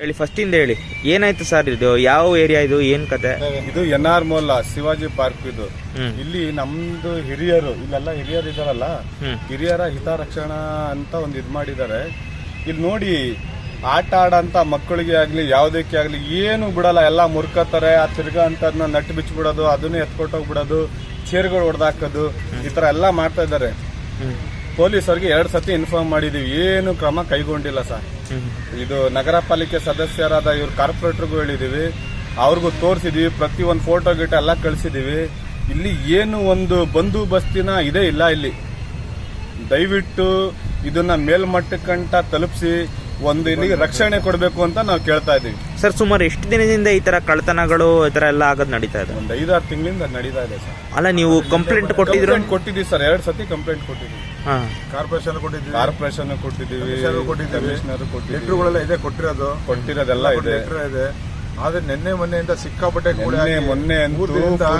ಹೇಳಿ ಫಸ್ಟಿಂದ ಹೇಳಿ. ಏನಾಯ್ತು ಸರ್ ಇದು? ಯಾವ ಏರಿಯಾ ಇದು? ಏನ್ ಕತೆ? ಇದು ಎನ್ ಆರ್ ಮೋಲ್ಲ ಶಿವಾಜಿ ಪಾರ್ಕ್ ಇದು. ಇಲ್ಲಿ ನಮ್ದು ಹಿರಿಯರು ಇಲ್ಲೆಲ್ಲ ಹಿರಿಯರು ಇದಾರಲ್ಲ ಹಿರಿಯರ ಹಿತರಕ್ಷಣಾ ಅಂತ ಒಂದು ಇದು ಮಾಡಿದ್ದಾರೆ. ಇಲ್ಲಿ ನೋಡಿ ಆಟ ಆಡಂತ ಮಕ್ಕಳಿಗೆ ಆಗ್ಲಿ ಯಾವುದಕ್ಕೆ ಆಗ್ಲಿ ಏನು ಬಿಡಲ್ಲ. ಎಲ್ಲ ಮುರ್ಕತ್ತಾರೆ ಆ ತಿರ್ಗಾ ಅಂತದ್ನ ನಟ್ಟು ಬಿಚ್ಚಿಬಿಡೋದು ಅದನ್ನೇ ಎತ್ಕೊಟ್ಟೋಗ್ಬಿಡೋದು ಚೇರ್ಗಳು ಹೊಡೆದಾಕೋದು ಈ ತರ ಎಲ್ಲ ಮಾಡ್ತಾ ಇದ್ದಾರೆ. ಪೊಲೀಸರಿಗೆ ಎರಡು ಸತಿ ಇನ್ಫಾರ್ಮ್ ಮಾಡಿದೀವಿ. ಏನು ಕ್ರಮ ಕೈಗೊಂಡಿಲ್ಲ ಸರ್ ಇದು ನಗರ ಪಾಲಿಕೆ ಸದಸ್ಯರಾದ ಇವ್ರ ಕಾರ್ಪೊರೇಟರ್ಗೂ ಹೇಳಿದೀವಿ. ಅವ್ರಿಗೂ ತೋರಿಸಿದೀವಿ. ಪ್ರತಿ ಒಂದು ಫೋಟೋ ಗಿಟ ಎಲ್ಲ ಕಳಿಸಿದೀವಿ. ಇಲ್ಲಿ ಏನು ಒಂದು ಬಂದೋಬಸ್ತಿನ ಇದೇ ಇಲ್ಲ ಇಲ್ಲಿ. ದಯವಿಟ್ಟು ಇದನ್ನ ಮೇಲ್ಮಟ್ಟಕ್ಕಂಟ ತಲುಪಿಸಿ ಒಂದು ಇಲ್ಲಿಗೆ ರಕ್ಷಣೆ ಕೊಡಬೇಕು ಅಂತ ನಾವು ಕೇಳ್ತಾ ಇದೀವಿ ಸರ್ ಸುಮಾರು ಎಷ್ಟು ದಿನದಿಂದ ಈ ತರ ಕಳ್ತನಗಳು ಈ ತರ ಎಲ್ಲ ಆಗೋದು ನಡೀತಾ ಇದೆ? ಒಂದು ಐದಾರು ತಿಂಗಳಿಂದ ನಡೀತಾ ಇದೆ ಸರ್. ಅಲ್ಲ ನೀವು ಕಂಪ್ಲೇಂಟ್ ಕೊಟ್ಟಿದ್ರು? ಕೊಟ್ಟಿದ್ದೀವಿ ಸರ್. ಎರಡು ಸತಿ ಕಂಪ್ಲೇಂಟ್ ಕೊಟ್ಟಿದ್ದೀವಿ. ಕಾರ್ಪೊರೇಷನ್ ಕೊಟ್ಟಿದ್ದೀವಿ. ಕಾರ್ಪೊರೇಷನ್ ಕೊಟ್ಟಿದ್ದೀವಿ. ಕಮಿಷನರ್ ಕೊಟ್ಟಿದ್ದೀವಿ. ಲೆಟ್ರುಗಳೆಲ್ಲ ಇದೆ ಕೊಟ್ಟಿರೋದು. ಕೊಟ್ಟಿರೋದೆಲ್ಲ ಇದೆ. ಲೆಟರ್ ಇದೆ. ಆದ್ರೆ ನಿನ್ನೆ ಮೊನ್ನೆಯಿಂದ ಸಿಕ್ಕಾಪಟ್ಟೆ ಕೂಡಿ ಮೊನ್ನೆ ಆಗಿ ಮೊನ್ನೆ ಅಂತೂ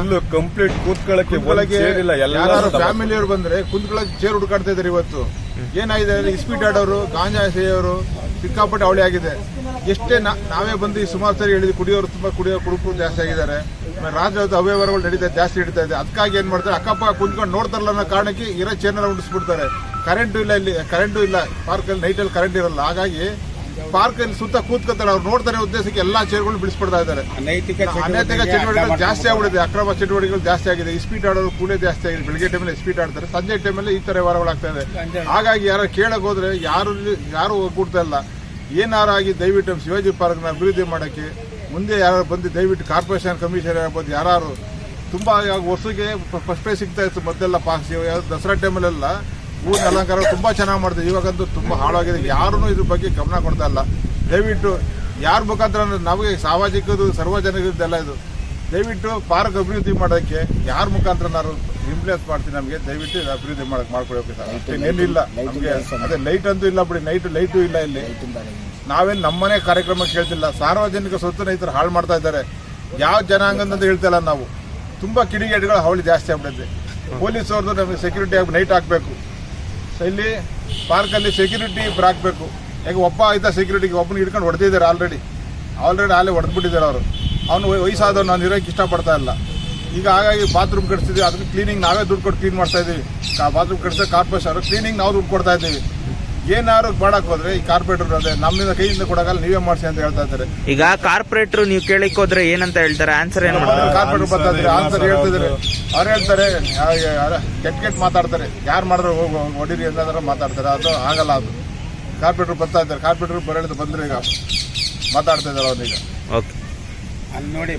ಫುಲ್ ಕಂಪ್ಲೀಟ್ ಕೂತ್ಕೊಳ್ಳಕ್ಕೆ ಸೇರಿಲ್ಲ ಕುಂತ್ಕೊಳ್ಳೋಕೆ chair ಇಲ್ಲ ಎಲ್ಲ ಯಾರು ಫ್ಯಾಮಿಲಿಯವರು ಬಂದ್ರೆ ಕುಂತ್ಕೊಳ್ಳಕ್ಕೆ ಚೇರ್ ಹುಡುಕಾಡ್ತಾ ಇದಾರೆ ಇವತ್ತು. ಏನಾಗಿದೆ ಅಂದ್ರೆ ಇಸ್ಪೀಟ್ ಆಡೋರು ಗಾಂಜಾ ಸೇಯೋರು ಸಿಕ್ಕಾಪಟ್ಟೆ ಅವಳಿ ಆಗಿದೆ. ಎಷ್ಟೇ ನಾ- ನಾವೇ ಬಂದು ಈ ಸುಮಾರು ಸರಿ ಹೇಳಿದ್ವಿ ಕುಡಿಯೋರು ತುಂಬಾ ಕುಡಿಯೋ ಕುಡುಕು ಜಾಸ್ತಿ ಆಗಿದ್ದಾರೆ. ರಾಜ್ಯದ ಅವ್ಯವಹಾರಗಳು ನಡೀತಾ ಜಾಸ್ತಿ ನಡೀತಾ ಇದೆ. ಅದಕ್ಕಾಗಿ ಏನ್ ಮಾಡ್ತಾರೆ? ಅಕ್ಕಪಕ್ಕ ಕುಂತ್ಕೊಂಡು ನೋಡ್ತಾರಲ್ಲ ಅನ್ನೋ ಕಾರಣಕ್ಕೆ ಇರೋ ಚೇರ್ನೆಲ್ಲ ಉಂಡಿಸ್ಬಿಡ್ತಾರೆ ಕರೆಂಟು ಇಲ್ಲ ಇಲ್ಲಿ ಕರೆಂಟು ಇಲ್ಲ. ಪಾರ್ಕಲ್ಲಿ ನೈಟಲ್ಲಿ ಕರೆಂಟ್ ಇರಲ್ಲ. ಹಾಗಾಗಿ ಪಾರ್ಕ್ ಅಲ್ಲಿ ಸುತ್ತ ಕೂತ್ಕೊತಾರೆ. ಅವ್ರು ನೋಡ್ತಾರೆ ಉದ್ದೇಶಕ್ಕೆ ಎಲ್ಲಾ ಚೇರ್ಗಳು ಬಿಡಿಸ್ಬಿಡ್ತಾ ಇದ್ದಾರೆ. ಅನೈತಿಕ ಚಟುವಟಿಕೆಗಳು ಜಾಸ್ತಿ ಆಗ್ಬಿಡಿದೆ ಅಕ್ರಮ ಚಟುವಟಿಕೆಗಳು ಜಾಸ್ತಿ ಆಗಿದೆ. ಸ್ಪೀಡ್ ಆಡೋದು ಕೂಡೇ ಜಾಸ್ತಿ ಆಗಿದೆ. ಬೆಳಿಗ್ಗೆ ಟೈಮಲ್ಲಿ ಸ್ಪೀಡ್ ಆಡ್ತಾರೆ. ಸಂಜೆ ಟೈಮಲ್ಲಿ ಈ ತರ ವ್ಯವಹಾರಗಳಾಗ್ತಾ ಇದೆ. ಹಾಗಾಗಿ ಯಾರು ಕೇಳಕ್ ಹೋದ್ರೆ ಯಾರು ಯಾರು ಒಗ್ಗೂಡ್ತಾ ಇಲ್ಲ. ಏನಾರು ಆಗಿ ದಯವಿಟ್ಟು ಶಿವಾಜಿ ಶಿವಾಜಿ ಪಾರ್ಕ್ನ ಅಭಿವೃದ್ಧಿ ಮಾಡಕ್ಕೆ ಮುಂದೆ ಯಾರು ಬಂದು ದಯವಿಟ್ಟು ಕಾರ್ಪೊರೇಷನ್ ಕಮಿಷನರ್ ಆಗ್ಬೋದು ಯಾರು ತುಂಬ ಇವಾಗ ವರ್ಷಕ್ಕೆ ಫಸ್ಟ್ ಪ್ರೈಸ್ ಸಿಗ್ತಾ ಇತ್ತು ಮೊದಲೆಲ್ಲ ಪಾಸ್ ದಸರಾ ಟೈಮಲ್ಲೆಲ್ಲ ಊರಿನ ಅಲಂಕಾರ ತುಂಬ ಚೆನ್ನಾಗಿ ಮಾಡಿದೆ ಇವಾಗಂತೂ ತುಂಬ ಹಾಳಾಗಿದೆ. ಯಾರೂ ಇದ್ರ ಬಗ್ಗೆ ಗಮನ ಕೊಡ್ತಾ ಇಲ್ಲ. ದಯವಿಟ್ಟು ಯಾರ ಮುಖಾಂತರ ಅಂದ್ರೆ ನಮಗೆ ಸಾಮಾಜಿಕದು ಸಾರ್ವಜನಿಕದ್ದೆಲ್ಲ ಇದು. ದಯವಿಟ್ಟು ಪಾರ್ಕ್ ಅಭಿವೃದ್ಧಿ ಮಾಡೋಕ್ಕೆ ಯಾರ ಮುಖಾಂತರ ನಾನು ಇಂಪ್ಲೇಸ್ ಮಾಡ್ತೀನಿ ನಮಗೆ? ದಯವಿಟ್ಟು ಇದು ಅಭಿವೃದ್ಧಿ ಮಾಡಕ್ಕೆ ಮಾಡ್ಕೊಳ್ಬೇಕು ಸರ್ ಏನಿಲ್ಲ ನಮಗೆ ಅದೇ ಲೈಟ್ ಅಂತೂ ಇಲ್ಲ ಬಿಡಿ. ನೈಟು ಲೈಟು ಇಲ್ಲ ಇಲ್ಲಿ. ನಾವೇನು ನಮ್ಮನೆ ಕಾರ್ಯಕ್ರಮ ಕೇಳ್ತಿಲ್ಲ. ಸಾರ್ವಜನಿಕ ಸ್ವತ್ತು ರೈತರು ಹಾಳು ಮಾಡ್ತಾ ಇದ್ದಾರೆ. ಯಾವ ಜನಾಂಗ ಅಂತ ಹೇಳ್ತಾ ಇಲ್ಲ ನಾವು. ತುಂಬಾ ಕಿಡಿಗೇಡಿಗಳು ಹಾವಳಿ ಜಾಸ್ತಿ ಆಗ್ಬಿಡುತ್ತೆ ಪೊಲೀಸ್ ಅವ್ರದ್ದು ನಮಗೆ ಸೆಕ್ಯೂರಿಟಿ ಆಗಿ ನೈಟ್ ಹಾಕಬೇಕು. ಇಲ್ಲಿ ಪಾರ್ಕಲ್ಲಿ ಸೆಕ್ಯೂರಿಟಿ ಬ್ರಾಕ್ಬೇಕು ಈಗ ಒಬ್ಬ ಆಯ್ತಾ ಸೆಕ್ಯೂರಿಟಿಗೆ ಒಬ್ಬನ ಹಿಡ್ಕೊಂಡು ಹೊಡೆದಿದ್ದಾರೆ ಆಲ್ರೆಡಿ ಆಲ್ರೆಡಿ ಅಲ್ಲೇ ಹೊಡೆದ್ಬಿಟ್ಟಿದ್ದಾರೆ ಅವರು. ಅವನು ವಯಸ್ಸಾದವ್ರು ನಾನು ಇರೋಕ್ಕೆ ಇಷ್ಟಪಡ್ತಾ ಇಲ್ಲ. ಈಗ ಹಾಗಾಗಿ ಬಾತ್ರೂಮ್ ಕಟ್ಸಿದ್ವಿ ಅದಕ್ಕೆ ಕ್ಲೀನಿಂಗ್ ನಾವೇ ದುಡ್ಡು ಕೊಟ್ಟು ಕ್ಲೀನ್ ಮಾಡ್ತಾ ಇದ್ದೀವಿ ಬಾತ್ರೂಮ್ ಕಟ್ಸಿದ್ರೆ ಕಾರ್ಪೊರೇಷನ್ ಕ್ಲೀನಿಂಗ್ ನಾವು ದುಡ್ಡು ಕೊಡ್ತಾ ಇದ್ದೀವಿ ಏನಾರು ಮಾಡಕ್ ಹೋದ್ರೆ ಈ ಕಾರ್ಪೊರೇಟರ್ ಅದೇ ನಮ್ಮಿಂದ ಕೈಯಿಂದ ಕೊಡಕಲ್ಲ ನೀವೇ ಮಾಡಿಸಿ ಅಂತ ಹೇಳ್ತಾ ಇದ್ದಾರೆ. ಈಗ ಕಾರ್ಪೊರೇಟರ್ ನೀವು ಕೇಳಿಕ್ ಹೋದ್ರೆ ಏನಂತ ಹೇಳ್ತಾರೆ? ಆನ್ಸರ್ ಏನ್ ಮಾಡ್ತಾರೆ? ಕಾರ್ಪೊರೇಟರ್ ಬರ್ತಾ ಇದ್ದಾರೆ ಆನ್ಸರ್ ಹೇಳ್ತಿದ್ರೆ ಅವ್ರು ಹೇಳ್ತಾರೆ ಕೆಟ್ಟ ಕೆಟ್ಟ ಮಾತಾಡ್ತಾರೆ. ಯಾರು ಮಾಡಿದ್ರೆ ಹೋಗಿ ಹೊಡೀರಿ ಅನ್ನೋದ್ರ ಮಾತಾಡ್ತಾರೆ. ಅದು ಆಗಲ್ಲ ಅದು. ಕಾರ್ಪೊರೇಟರ್ ಬರ್ತಾ ಇದ್ದಾರೆ. ಕಾರ್ಪೊರೇಟರ್ ಬರೋದು ಬಂದ್ರೆ ಈಗ ಮಾತಾಡ್ತಾ ಇದ್ದಾರೆ ಅವ್ರೀಗ ಓಕೆ ಅಲ್ಲಿ ನೋಡಿ